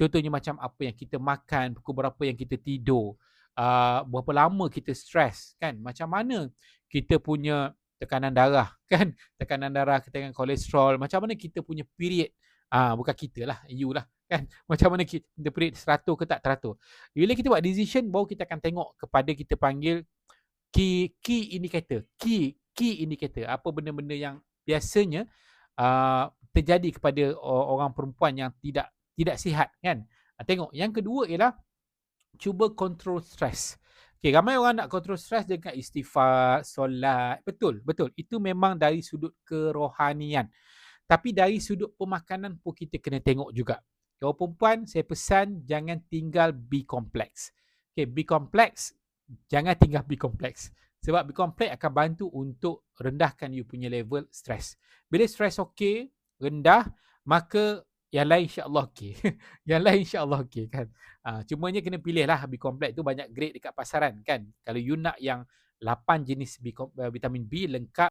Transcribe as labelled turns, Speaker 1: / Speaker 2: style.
Speaker 1: Contohnya macam apa yang kita makan, pukul berapa yang kita tidur, uh, berapa lama kita stres kan. Macam mana kita punya tekanan darah kan. Tekanan darah, tekanan kolesterol. Macam mana kita punya period. Uh, bukan kita lah, you lah kan. Macam mana kita, kita period teratur ke tak teratur. Bila kita buat decision, baru kita akan tengok kepada kita panggil key key indicator. Key key indicator. Apa benda-benda yang biasanya uh, terjadi kepada orang perempuan yang tidak tidak sihat kan. Uh, tengok. Yang kedua ialah cuba control stress. Okay, ramai orang nak control stress dengan istighfar, solat. Betul, betul. Itu memang dari sudut kerohanian. Tapi dari sudut pemakanan pun kita kena tengok juga. Kalau perempuan, saya pesan jangan tinggal B complex. Okay, B complex, jangan tinggal B complex. Sebab B complex akan bantu untuk rendahkan you punya level stress. Bila stress okey, rendah, maka yang lain insyaAllah okey. yang lain insyaAllah okey kan. Uh, cumanya kena pilih lah B complex tu banyak grade dekat pasaran kan. Kalau you nak yang 8 jenis B, uh, vitamin B lengkap